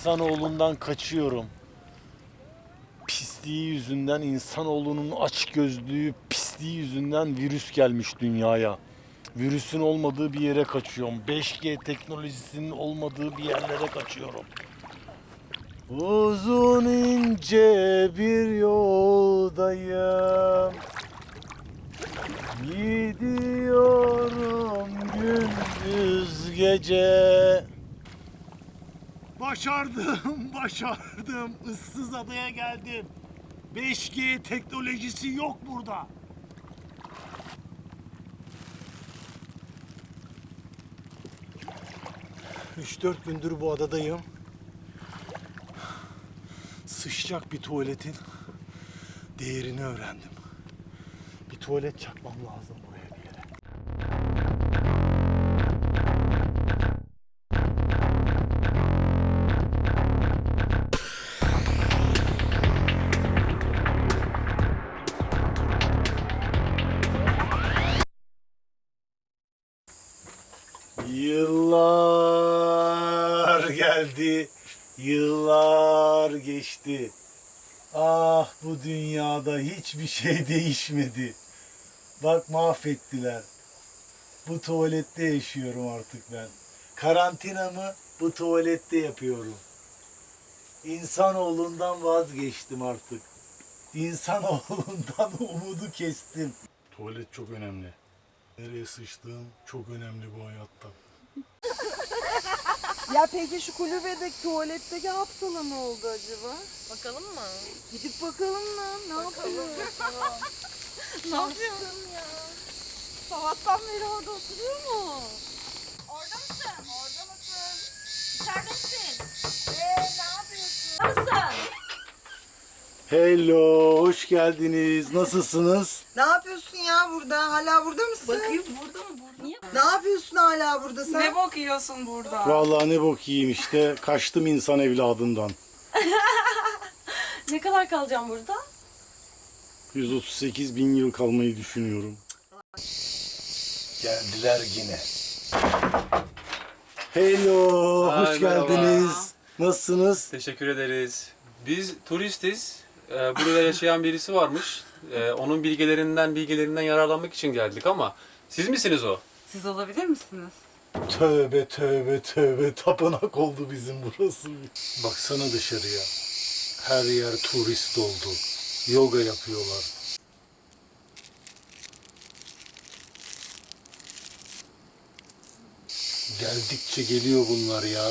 İnsanoğlundan kaçıyorum. Pisliği yüzünden, insanoğlunun aç gözlüğü, pisliği yüzünden virüs gelmiş dünyaya. Virüsün olmadığı bir yere kaçıyorum. 5G teknolojisinin olmadığı bir yerlere kaçıyorum. Uzun ince bir yoldayım. Gidiyorum gündüz gece. Başardım, başardım. Issız adaya geldim. 5G teknolojisi yok burada. Üç dört gündür bu adadayım. Sıçacak bir tuvaletin değerini öğrendim. Bir tuvalet çakmam lazım buraya Yıllar geldi, yıllar geçti. Ah bu dünyada hiçbir şey değişmedi. Bak mahvettiler. Bu tuvalette yaşıyorum artık ben. Karantinamı bu tuvalette yapıyorum. İnsanoğlundan vazgeçtim artık. İnsanoğlundan umudu kestim. Tuvalet çok önemli. Nereye sıçtığım çok önemli bu hayatta. Ya peki şu kulübedeki tuvaletteki hapsala ne oldu acaba? Bakalım mı? Gidip bakalım mı? Ne yapıyor? Ne yapıyorsun ya? Sabahtan beri orada oturuyor mu? Orada mısın? Orada mısın? İçeride misin? Ee, ne yapıyorsun? Nasılsın? Hello, hoş geldiniz. Nasılsınız? Ne yapıyorsun ya burada? Hala burada mısın? Bakayım burada mı? Burada. Niye? Ne yapıyorsun hala burada sen? Ne bok yiyorsun burada? Vallahi ne bok yiyeyim işte. Kaçtım insan evladından. Ne kadar kalacağım burada? 138 bin yıl kalmayı düşünüyorum. Geldiler yine. Hello, Ay, hoş merhaba. geldiniz. Nasılsınız? Teşekkür ederiz. Biz turistiz. Ee, burada yaşayan birisi varmış. Ee, onun bilgilerinden, bilgilerinden yararlanmak için geldik ama siz misiniz o? Siz olabilir misiniz? Tövbe tövbe tövbe tapınak oldu bizim burası. Baksana dışarıya. Her yer turist oldu. Yoga yapıyorlar. Geldikçe geliyor bunlar ya.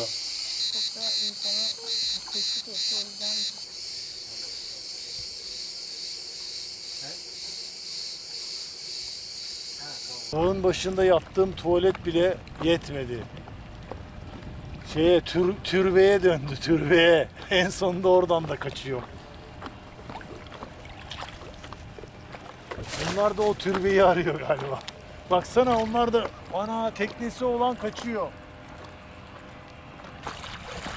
Dağın başında yaptığım tuvalet bile yetmedi. Şeye tür, türbeye döndü türbeye. En sonunda oradan da kaçıyor. Bunlar da o türbeyi arıyor galiba. Baksana onlar da ana teknesi olan kaçıyor.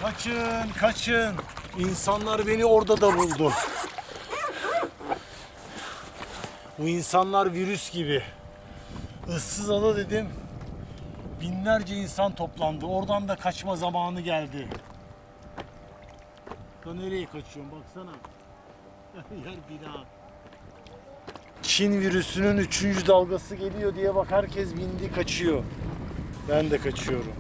Kaçın, kaçın. İnsanlar beni orada da buldu. Bu insanlar virüs gibi. Issız ada dedim. Binlerce insan toplandı. Oradan da kaçma zamanı geldi. Da nereye kaçıyorum baksana. Yer bina. Çin virüsünün üçüncü dalgası geliyor diye bak herkes bindi kaçıyor. Ben de kaçıyorum.